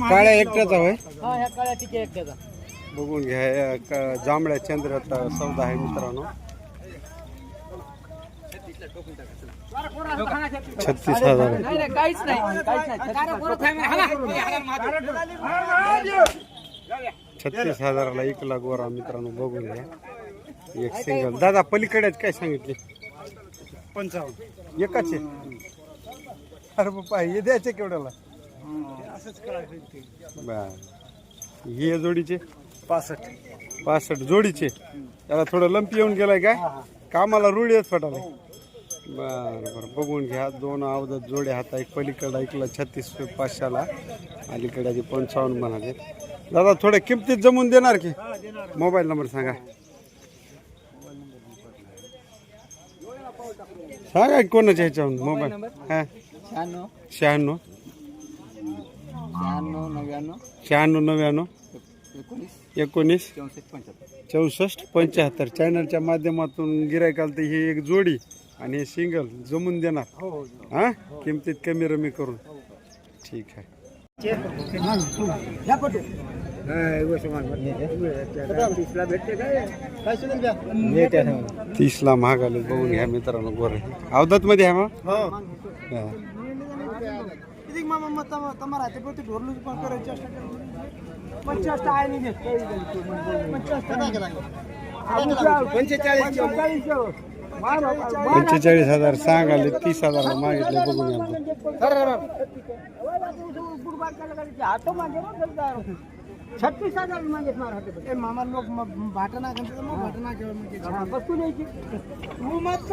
काळ्या एकट्याचा होय? हा बघून घ्या जांभळ्या चंद्राचा सौदा आहे मित्रांनो. छत्तीस हजार आहे. नाही नाही काहीच नाही काहीच नाही छत्तीस हजाराला एक लाख गोरा मित्रांनो बघून घ्या. एक सिंगल दादा पलीकडे आहेत काय सांगितले? पंचावन्न. एकाच? आहे अरे बाप्पा हे द्यायचे केवढ्याला? बर. हे जोडीचे? पासष्ट. पासष्ट जोडीचे. त्याला थोडं लंपी येऊन गेलाय काय? कामाला रुळी आहेत फटाला बर बर. बघून घ्या. दोन अवधात जोडे हाता एक पलीकडे ऐकला छत्तीस पाचशेला. अलीकडे पंचावन्न म्हणाले. दादा थोड्या किमतीत जमून देणार की? मोबाईल नंबर सांगा. सांगा कोणाच्या ह्याच्यावरून? मोबाईल हा. शहाण्णव. शहाण्णव. शहाण्णव नव्याण्णव. शहाण्णव नव्याण्णव. एकोणीस. एकोणीस. चौसष्ट पंच्याहत्तर. चौसष्ट पंच्याहत्तर. चॅनलच्या माध्यमातून गिरायकाल तर ही एक जोडी आणि हे सिंगल जमून देणार. हो हो हा. किमतीत कमी रमी करून. ठीक आहे. तीसला महाग आले बघून घ्या मित्रांनो गोरे. अवधात मध्ये आहे मग? ఇది మా అమ్మ తమ తమ రాత్రిపోతే డోర్లు పక్కన వచ్చేస్తా వచ్చేస్తా ఆయన पंचेचाळीस हजार सांगाले तीस हजार मागितले बघून छत्तीस हजार म्हणजे मामा लोक भाटना म्हणजे बसून यायची. मग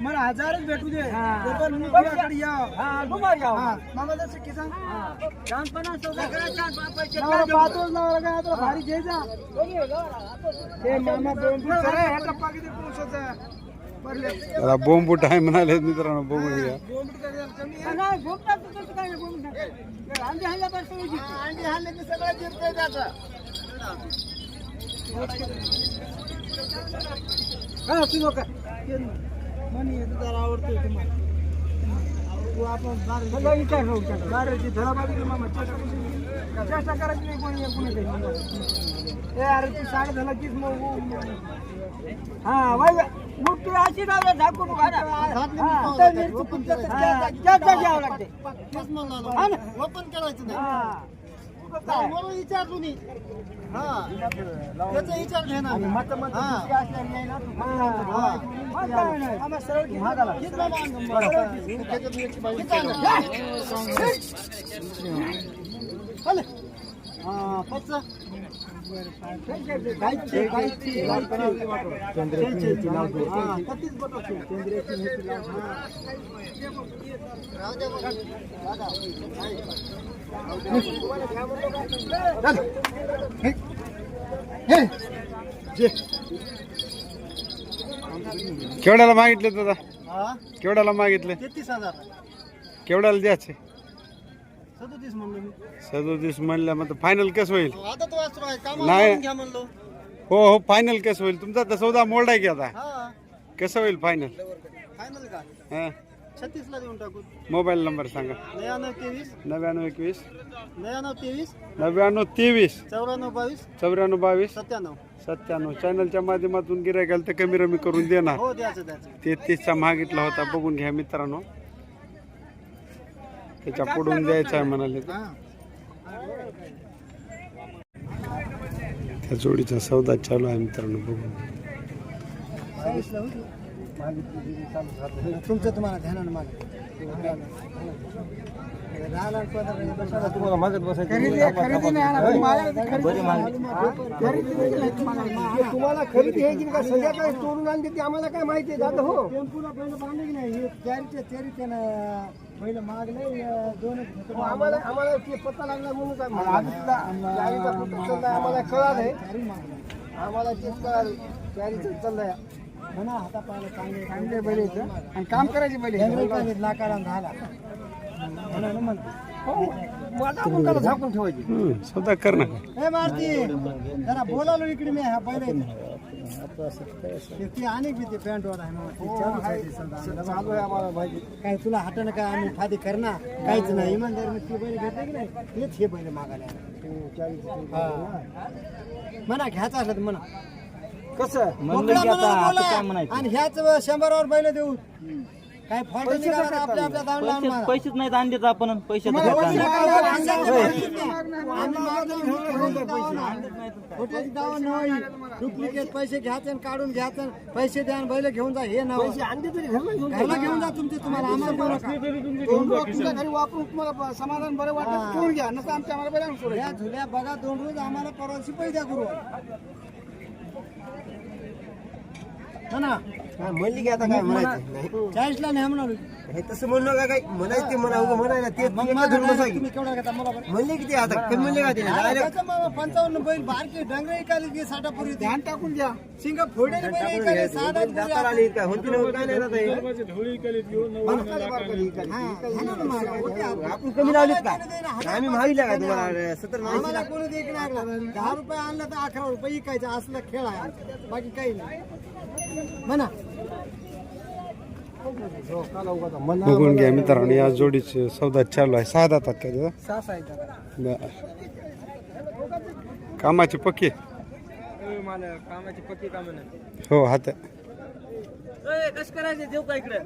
मला हजारच भेटू दे. पण मी तुझ्याकडे या. हा, मामा जसं की सांग. नवरा पाहतोच नवरा काय आता भारी घ्यायचा मामा बोंबूल सर ह्याचा पाकिट पोहोचायचा पडले. त्याला आहे म्हणाले मित्रांनो बघून घ्या. काय कमी आहे? अंडी हाणले की सगळं त्याचं. हा, तू नका. ते मामा, चेष्टा चेष्टा करायची नाही कोणी कोणी अरे ती साडे झाला तीच मग हा मग तू अशी डाव्या झाकून. हा, तर मिरची पुढच्या तर त्या- त्या जागेवर लागते. हा ना? हा. काय? आणि मतं- मतं दुसरी असल्याने नाही ना तू. हा. मग काय नाही. आम्हा सरळ घे. सरळ घे. चल. हा, पच्चा. गायची, गायची, गायची. चंद्राची लावतो. हा, कधीच बघतो. चंद्राची ह्याची लावतो. हा. हे. हे. केवढ्याला मागितले दादा? हा, केवढ्याला मागितले? तेहतीस हजार. केवढ्याला द्यायचे? सदोतीस म्हणलो मी. सदोतीस म्हणल्या मग फायनल कसं होईल? कामाला नाही. हो हो फायनल कसं होईल? तुमचा तर सौदा मोड आहे की आता? हा. कसं होईल फायनल फायनल का? देऊन टाकू. मोबाईल नंबर सांगा. नव्याण्णव तेवीस. नव्याण्णव एकवीस. नव्याण्णव तेवीस. नव्याण्णव तेवीस. चौऱ्याण्णव बावीस. चौऱ्याण्णव बावीस. सत्त्याण्णव. सत्त्याण्णव. चॅनलच्या माध्यमातून गिरायकाल तर कमी रमी करून देणार हो द्यायचं द्यायचं. तेहतीसचा मागितला होता बघून घ्या मित्रांनो. त्याच्या पुढून द्यायचा आहे म्हणाले त्या जोडीचा सौदा चालू आहे मित्रांनो बघून. तुमचं तुम्हाला ध्यानानं माग. तुम्हाला मागत तुम्हाला खरेदी घ्यायची का संध्याकाळी चोरून आणते ती आम्हाला काय माहिती आहे? दादा हो. टेम्पूला पहिलं बांधले की नाही? कॅरीच्या तेरी त्यानं पहिलं मागले दोन आम्हाला आम्हाला ते पत्ता लागला म्हणून काय चारीचा पत्ता चाललाय आम्हाला कळालंय. आम्हाला तेच कळालं चारीचं चाललंय. म्हणा हाता पाहिलं चांगले चांगले बैल आहेत आणि काम करायचे बैल लाकाला झाला. म्हणून म्हणतो हो मग आता आपण त्याला झाकून ठेवायची. हम्म, सौदा कर ना. हे मारती जरा बोलालो इकडे मी हा पहिले ती आणि बी ते पॅन्ट वाला आहे मग ती चालूच आहे. ते सदा. चालू आहे आम्हाला माहिती काय तुला हटणं काय आम्ही फादी करणार? काहीच नाही. इमानदार मी ती बैल घेतले की नाही तेच हे बैल मागायला हा. म्हणा घ्यायचं असलं तर म्हणा. कसं? आणि ह्याच शंभरावर बैल देऊ. काय फॉल्ट आपल्या आपल्या दावण लावून मारा. पैसेच नाहीत आणलेत आपण. पैसे तुम्हाला पैसे आम्ही मागून घेऊन पैसे. खोट्याची दावा नाही. डुप्लिकेट पैसे घ्यायचे आणि काढून घ्यायचे. आणि पैसे द्या आणि बैल घेऊन जा. हे नाव. घरला घेऊन जा. तुमचे तुम्हाला आम्हाला देऊ नका. तुमच्या घरी वापरून तुम्हाला समाधान बरं वाटतं ठेवून घ्या. नसं आमच्या आम्हाला बैलांना सोडायचं. या झुल्या बघा दोन रोज आम्हाला परवाशी पैसे द्या करू हो ना. म्हणली की आता काय म्हणायचं? चाळीसला नाही म्हणालो. हे तसं म्हणू नका काय? म्हणायचं ते म्हणा उगा म्हणायला ते मग धरून बसा की. तुम्ही केवढा घेता मला बरं म्हणले की ते आता कमी म्हणले का डायरेक्ट पंचावन्न बैल बारके डंगरे इकाले की साठापुरी ध्यान टाकून द्या. सिंग फोडे बैल इकाले साधा दाताला आली होती ना काय नाही हे. आपण कमी लावलेत का? आम्ही मागितलं का तुम्हाला? सत्तर आम्हाला कोणी देख नाही दहा रुपये आणलं तर अकरा रुपये इकायचं असलं खेळ आहे. बाकी काही नाही. म्हणा. बघून घ्या मित्रांनो या जोडीचे सौदा चालू आहे. सहा दातात काय त्याचा. कामाची पक्की? कामाची पक्की काम नाही. हो हात कसं करायचं? देऊ का इकडे?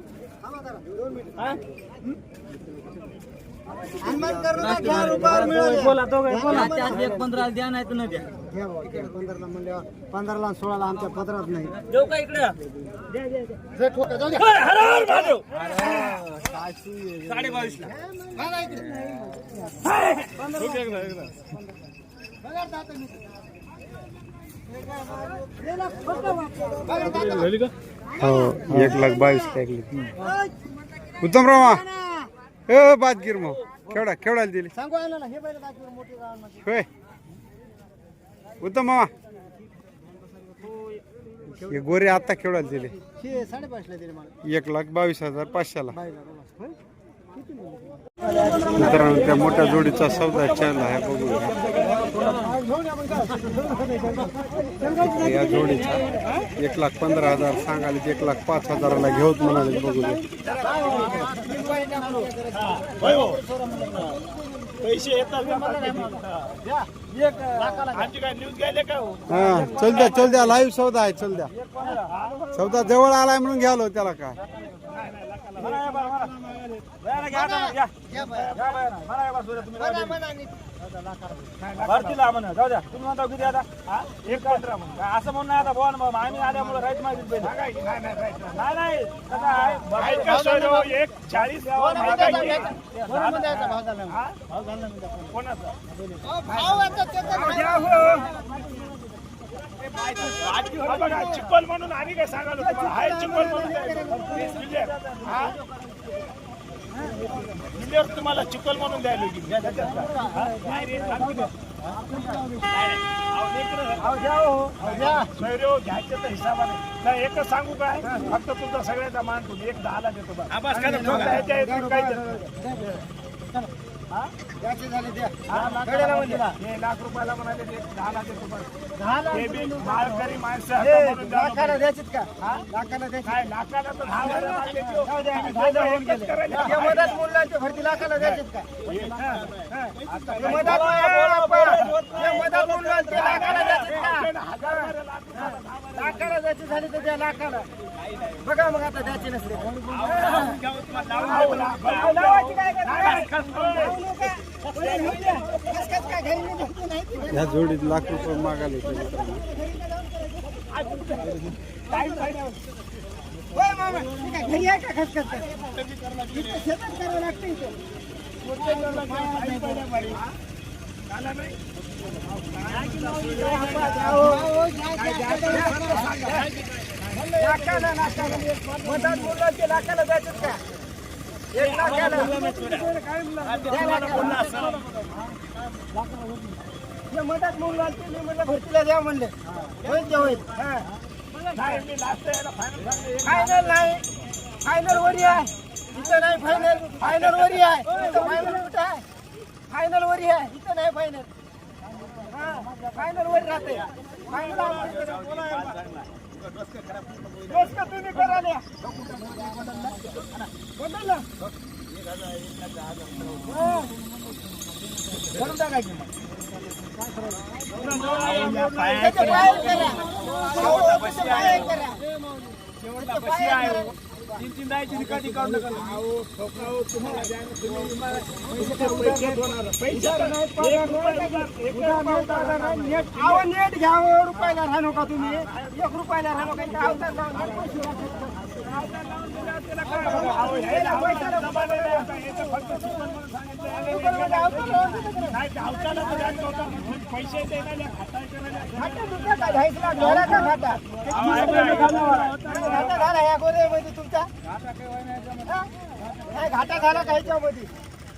बोला एक द्या नाही तर न द्या घ्या भाऊ, इकडे पंधराला म्हणल्यावर पंधराला आणि सोळाला आमच्या पदरात नाही देऊ का इकडे साडे हो एक लाख बावीस टाकली उत्तम रामा. ए बादगीर मग. केवढा केवढ्याला दिली. सांगू ना हे बैल मोठी. होय. उत्तम मामा. हे गोरे आता केवढ्याला दिले. हे साडेपाचला दिले मला. एक लाख बावीस हजार पाचशेला. बाईला बाबा. होय? किती मिळाले? मित्रांनो त्या मोठ्या जोडीचा सौदा चालू आहे बघूया. या जोडीचा एक लाख पंधरा हजार सांगाले एक लाख पाच हजाराला घेऊत म्हणाले बघूया. हा चल द्या चल द्या. लाईव्ह सौदा आहे चल द्या. सौदा जवळ आलाय म्हणून घ्यालो त्याला काय? भरतीला म्हणा जाऊ द्या तुम्ही म्हणता किती आता एक पंधरा म्हणा असं म्हणून आता बोल मग आम्ही आल्यामुळे राईट माहिती पाहिजे नाही नाही एक चाळीस कोणाचा अहो, भाव आता त्याचा भाव. हा बघा चिप्पल म्हणून आम्ही काय सांगालो तुम्हाला हाय चिप्पल म्हणून. हा? तुम्हाला चिप्पल म्हणून द्यायला लागेल. हा? नाही रे, सांगू दे. अहो, लेकरं, भाव द्या हो. भाव द्या. सोयरे, घ्यायचं तर हिसाबाने नाही एकच सांगू काय फक्त तुमचा सगळ्याचा मान तुम्ही एक दहाला देतो बा. फक्त ह्याच्या इथून काही. द्यायचे झाले द्या. हा, म्हणजे. हे लाख रुपयाला म्हणाले ते. दहा लाख हे बी माळकरी माणसं. हे, आता म्हणून द्यावं लाखाला द्यायचेत का? लाखाला द्यायचे काय लाखाला तर दहा लागले की हो. जाऊ द्या, आम्ही फायदा फायदा होऊन एकच गेले. करायला. या मधात मुलांच्या भरती लाखाला द्यायचेत का? मधात मुलांच्या लाखाला द्यायचेत का? लाखाला द्यायचे झाले तर द्या लाखाला. बघा मग आता द्यायचे नसले लावायची काय घरी या जोडीत लाख रुपये मागायला होय आहे. घरी आहे का खसखस शेतात करावं लागतं इथं. लाखाला, लाखाला. मधात मुलांचे लाखाला जायचं का? एक लाख घ्या ना. म्हणून लागते, मी म्हणलं भरतीला द्या म्हणले. होईल ते होईल? हा. फायनल नाही. फायनल वरी आहे. इथं नाही फायनल फायनल वरी आहे. इथं फायनल कुठं आहे? फायनल वरी आहे. इथं नाही फायनल हा. फायनल वरी राहते. तुम्ही करा द्या बदल ना. मग. तीन तीन जायची नका. अहो, नेट घ्या रुपयाला राहणो का तुम्ही एक रुपयाला राहणो का इथं अवतार लावून नेट पैसे अहो, घाटा घाटा झाला या गोरेमध्ये तुमचा घाटा झाला का ह्याच्यामध्ये?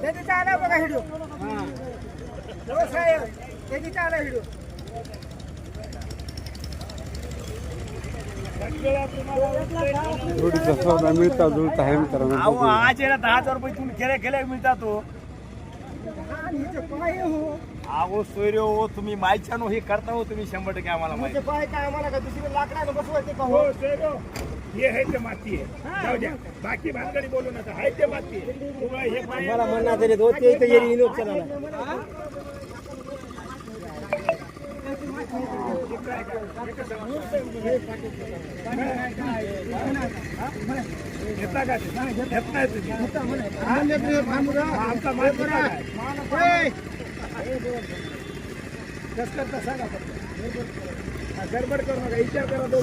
त्याची चालला बघा व्हिडिओ हो साहेब त्याची जोडीचा सौदा मिळता जुळता आहे मित्रांनो अहो. आज ना दहा हजार रुपये तुम्ही गेले गेले मिळता तो. हो. अहो सोयरे हो तुम्ही मायच्या नो हे करता हो तुम्ही शंभर टक्के आम्हाला माहिती. पाय काय आम्हाला का दुसरी लाकडानं बसवायचे का हो? हो. हे आहे ते माती आहे जाऊ द्या बाकी भानगडी बोलू नका आहे ते माती आहे तुम्हाला हे मला म्हणणार तरी दोन ते इथं चला घेता का ते? घेत नाही तुम्ही आमचा माल कुठं आहे? कसं करता सांगा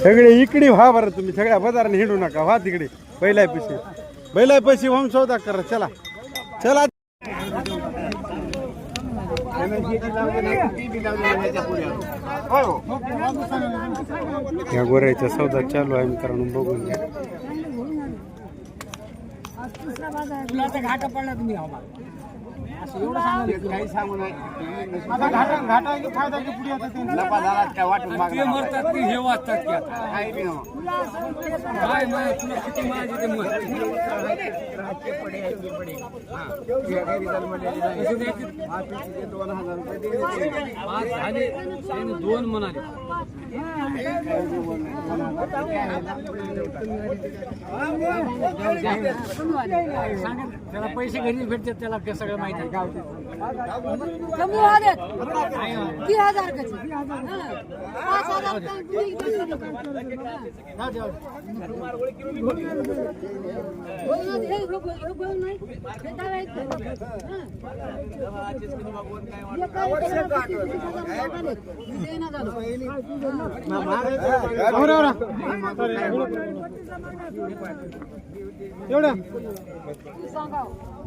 सगळे इकडे व्हा बरं तुम्ही सगळ्या बाजाराने हिंडू नका व्हा तिकडे बैलाय पैसे बैलाय पैसे होऊन सौदा करा चला. चला. या गोऱ्याचा सौदा चालू आहे मित्रांनो बघून घ्या. घाटा पडला तुम्ही असं एवढं सांगा आता घाटा घाटा की फायदा की पुढे येतं ते? ते मरतात की हे वाचतात की आता. काय नाही तुला किती माझी ते मर. पाच झाले त्याने दोन म्हणाले. सांगा त्याला पैसे घरी भेटतात त्याला ते सगळं माहिती? आहे कमी वाढत तीन हजार कशी? पाच हजार तर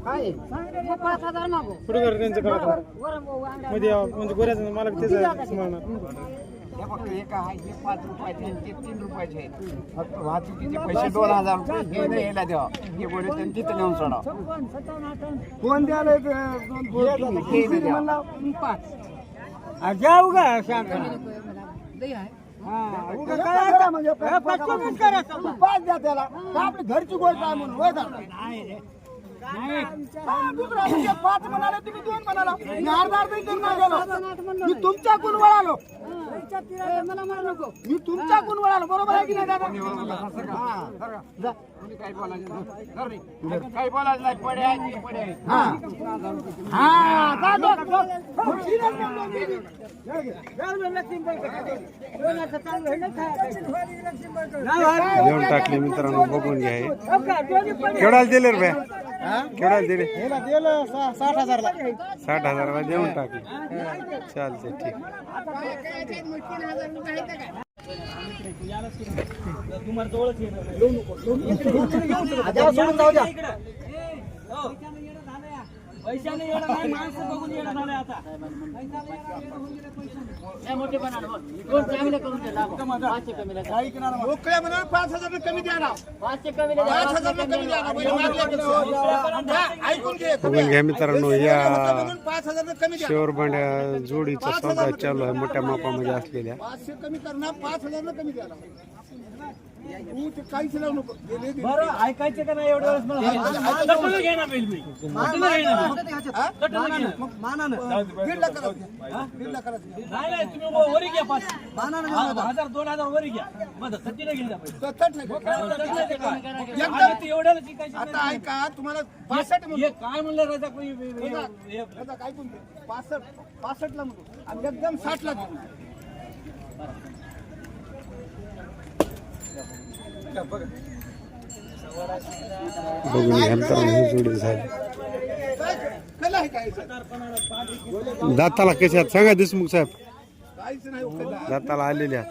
काय? हजार. मग पाच हजार मागो वरम भाऊ, अंडा म्हणजे गोऱ्याचं मला किती लाखाचे? हे फक्त एक आहे हे पाच रुपयाचे आणि ते तीन रुपयाचे आहेत. फक्त वाहतुकीचे पैसे दोन हजार रुपये. हे नाही यायला द्यावा हे गोडे त्यांनी तिथं नेऊन सोडा. कोण द्यायला एक, दोन दोन- हे नाही द्यावा म्हणला? पाच. जाऊ का सांगा दही आहे हा, उगा काय आता? म्हणजे पाच द्या त्याला. का आपली घरची गोष्ट आहे म्हणून. होय का? हा, म्हणजे पाच म्हणाले तुम्ही दोन म्हणाला. मी अर्धा गेलो. मी तुमच्या कुण वळालो. मला मारू नको. मी तुमच्या कुण वळालो बरोबर आहे की नाही दादा? हा, जा. कोणी काही बोलायचं. काही बोलायचं नाही. पडे आहे पडे आहे. टाकले मित्रांनो बघून घ्या का? दोन्ही पण केवढ्याला दिले रे भ्या केवढ्याला दिले? याला दिलं सा- साठ हजारला. साठ हजाराला देऊन टाकले चालते ठीक. त्याला सोडून जाऊ द्या. पैशाने येणं नाही माणसं बघून येणं झालंय आता. मोकळ्या म्हणून पाच हजार कमी द्या ना. पाच हजार कमी द्या ना पहिले मागल्यापेक्षा. ऐकून घे बघून घ्या मित्रांनो या म्हणून पाच हजार कमी द्या शेवर भांड्या जोडीचा सौदा चालू आहे मोठ्या मापामध्ये असलेल्या. पाचशे कमी करणार पाच हजार कमी द्या ना. तू ते काहीच लावू नको गेले ते. बरं ऐकायचं का नाही एवढ्या वेळेस मला? कटून घे ना बैल मी कटून घे ना कटून घे ना. मग मानानं दीड लाखाला द्या. दीड लाखाला द्या. नाही नाही तुम्ही वरी घ्या पाच. हा, हजार दोन हजार वरी घ्या. माझं ते काय? आता ते एवढ्याला शिकायचं आता ऐका तुम्हाला पासष्ट म्हणतो. हे काय म्हणलं राजा कोणी? हे- हे- हे- आता काय घे. पासष्ट पासष्टला म्हणतो. आणि एकदम साठला देऊ बघून घ्या मित्रांनो जोडी झाली. दाताला कशा सांगा देशमुख साहेब. दाताला आलेल्या